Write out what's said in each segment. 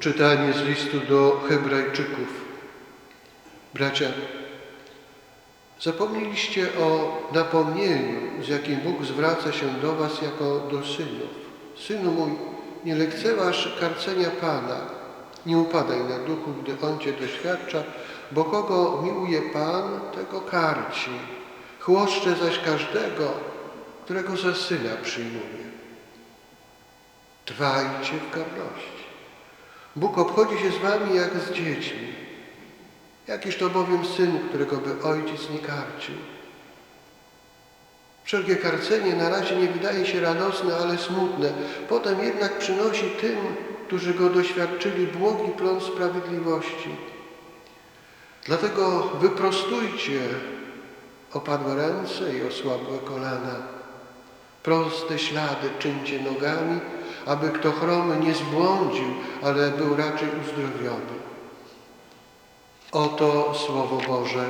Czytanie z listu do Hebrajczyków. Bracia, zapomnieliście o napomnieniu, z jakim Bóg zwraca się do was jako do synów. Synu mój, nie lekceważ karcenia Pana, nie upadaj na duchu, gdy On cię doświadcza, bo kogo miłuje Pan, tego karci. Chłoszcze zaś każdego, którego za syna przyjmuje. Trwajcie w karności. Bóg obchodzi się z wami jak z dziećmi. Jakiż to bowiem syn, którego by ojciec nie karcił. Wszelkie karcenie na razie nie wydaje się radosne, ale smutne. Potem jednak przynosi tym, którzy go doświadczyli, błogi plon sprawiedliwości. Dlatego wyprostujcie opadłe ręce i osłabłe kolana. Proste ślady czyńcie nogami, aby kto chromy nie zbłądził, ale był raczej uzdrowiony. Oto Słowo Boże.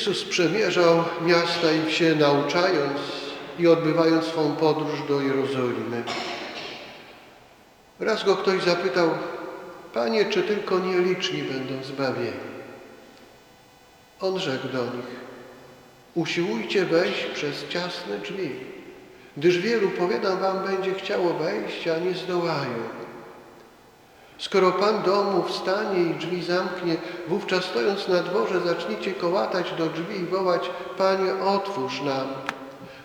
Jezus przemierzał miasta i wsie, nauczając i odbywając swą podróż do Jerozolimy. Raz go ktoś zapytał, Panie, czy tylko nieliczni będą zbawieni? On rzekł do nich, usiłujcie wejść przez ciasne drzwi, gdyż wielu, powiadam wam, będzie chciało wejść, a nie zdołają. Skoro Pan domu wstanie i drzwi zamknie, wówczas stojąc na dworze zaczniecie kołatać do drzwi i wołać, Panie, otwórz nam.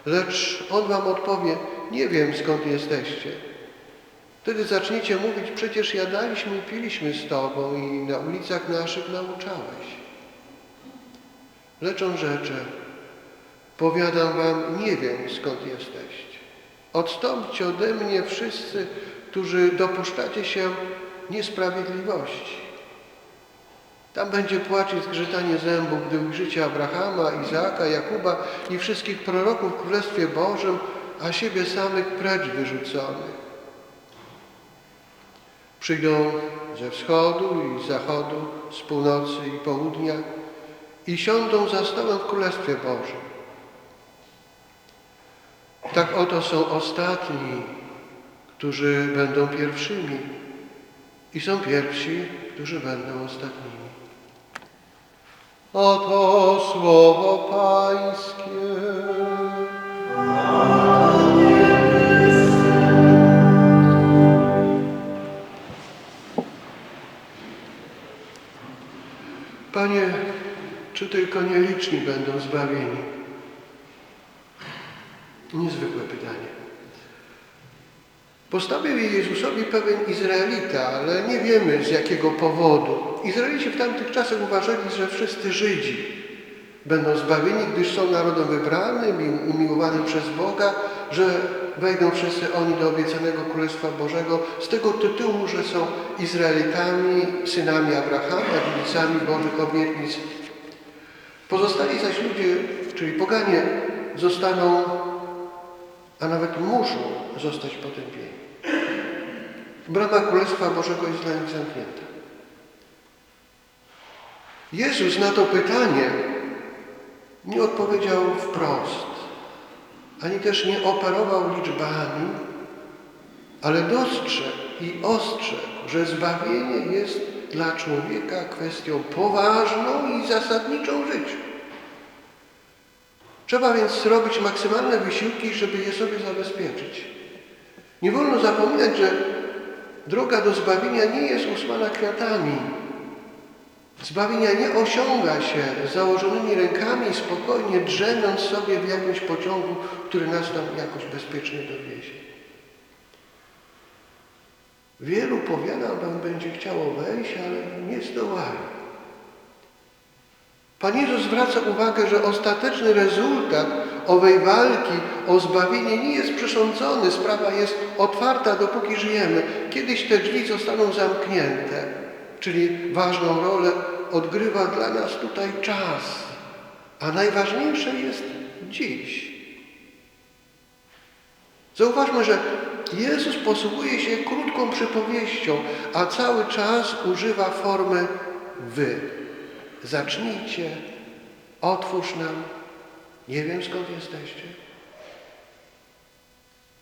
Lecz On wam odpowie, nie wiem skąd jesteście. Wtedy zaczniecie mówić, przecież jadaliśmy i piliśmy z Tobą i na ulicach naszych nauczałeś. Lecz on rzecze, powiadam wam, nie wiem skąd jesteście. Odstąpcie ode mnie wszyscy, którzy dopuszczacie się niesprawiedliwości. Tam będzie płacz i zgrzytanie zębów, gdy ujrzycie Abrahama, Izaaka, Jakuba i wszystkich proroków w Królestwie Bożym, a siebie samych precz wyrzuconych. Przyjdą ze wschodu i zachodu, z północy i południa, i siądą za stołem w Królestwie Bożym. Tak oto są ostatni, którzy będą pierwszymi i są pierwsi, którzy będą ostatnimi. Oto słowo Pańskie. Panie, czy tylko nieliczni będą zbawieni? Niezwykłe pytanie. Postawił je Jezusowi pewien Izraelita, ale nie wiemy z jakiego powodu. Izraelici w tamtych czasach uważali, że wszyscy Żydzi będą zbawieni, gdyż są narodem wybranym i umiłowanym przez Boga, że wejdą wszyscy oni do obiecanego Królestwa Bożego z tego tytułu, że są Izraelitami, synami Abrahama, dziedzicami Bożych obietnic. Pozostali zaś ludzie, czyli poganie, zostaną, a nawet muszą zostać potępieni. Brama Królestwa Bożego jest dla nich zamknięta. Jezus na to pytanie nie odpowiedział wprost, ani też nie operował liczbami, ale dostrzegł i ostrzegł, że zbawienie jest dla człowieka kwestią poważną i zasadniczą w życiu. Trzeba więc zrobić maksymalne wysiłki, żeby je sobie zabezpieczyć. Nie wolno zapominać, że droga do zbawienia nie jest usłana kwiatami. Zbawienia nie osiąga się z założonymi rękami, spokojnie drzemiąc sobie w jakimś pociągu, który nas tam jakoś bezpiecznie dowiezie. Wielu, powiadam wam, będzie chciało wejść, ale nie zdołają. Pan Jezus zwraca uwagę, że ostateczny rezultat owej walki o zbawienie nie jest przesądzony. Sprawa jest otwarta, dopóki żyjemy. Kiedyś te drzwi zostaną zamknięte, czyli ważną rolę odgrywa dla nas tutaj czas. A najważniejsze jest dziś. Zauważmy, że Jezus posługuje się krótką przypowieścią, a cały czas używa formy wy. Zacznijcie, otwórz nam. Nie wiem skąd jesteście.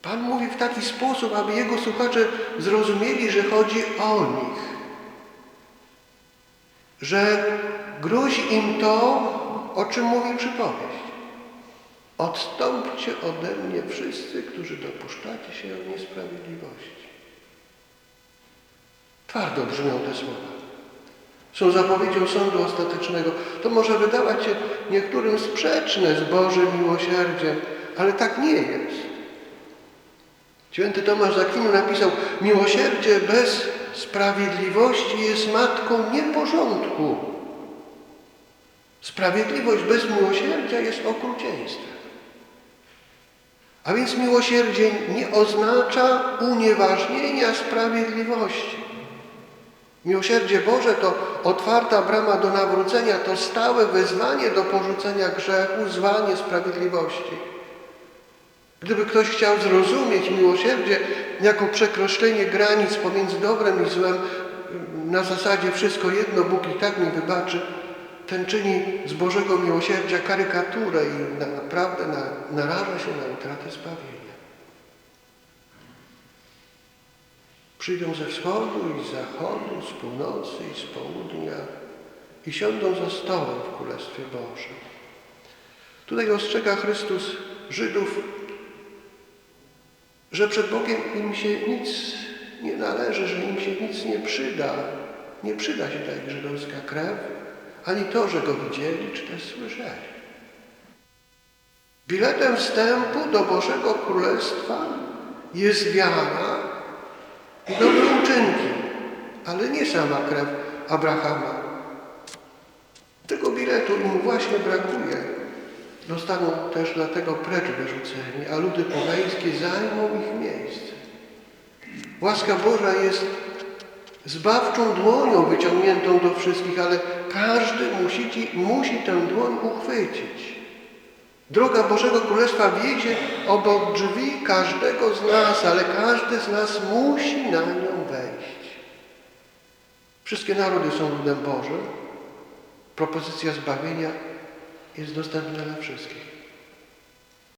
Pan mówi w taki sposób, aby jego słuchacze zrozumieli, że chodzi o nich. Że grozi im to, o czym mówi przypowieść. Odstąpcie ode mnie wszyscy, którzy dopuszczacie się niesprawiedliwości. Twardo brzmią te słowa są zapowiedzią sądu ostatecznego. To może wydawać się niektórym sprzeczne z Bożym miłosierdziem, ale tak nie jest. Święty Tomasz z Akwinu napisał, miłosierdzie bez sprawiedliwości jest matką nieporządku. Sprawiedliwość bez miłosierdzia jest okrucieństwem. A więc miłosierdzie nie oznacza unieważnienia sprawiedliwości. Miłosierdzie Boże to otwarta brama do nawrócenia, to stałe wezwanie do porzucenia grzechu, zwanie sprawiedliwości. Gdyby ktoś chciał zrozumieć miłosierdzie jako przekroczenie granic pomiędzy dobrem i złem, na zasadzie wszystko jedno, Bóg i tak mi wybaczy, ten czyni z Bożego miłosierdzia karykaturę i naprawdę naraża się na utratę zbawienia. Przyjdą ze wschodu i z zachodu, z północy i z południa i siądą za stołem w Królestwie Bożym. Tutaj ostrzega Chrystus Żydów, że przed Bogiem im się nic nie należy, że im się nic nie przyda. Nie przyda się ta ich żydowska krew, ani to, że go widzieli, czy też słyszeli. Biletem wstępu do Bożego Królestwa jest wiara, i dobre uczynki, ale nie sama krew Abrahama. Tego biletu im właśnie brakuje. Zostaną też dlatego precz wyrzuceni, a ludy pogańskie zajmą ich miejsce. Łaska Boża jest zbawczą dłonią wyciągniętą do wszystkich, ale każdy musi, musi tę dłoń uchwycić. Droga Bożego Królestwa wiedzie obok drzwi każdego z nas, ale każdy z nas musi na nią wejść. Wszystkie narody są ludem Bożym. Propozycja zbawienia jest dostępna dla wszystkich.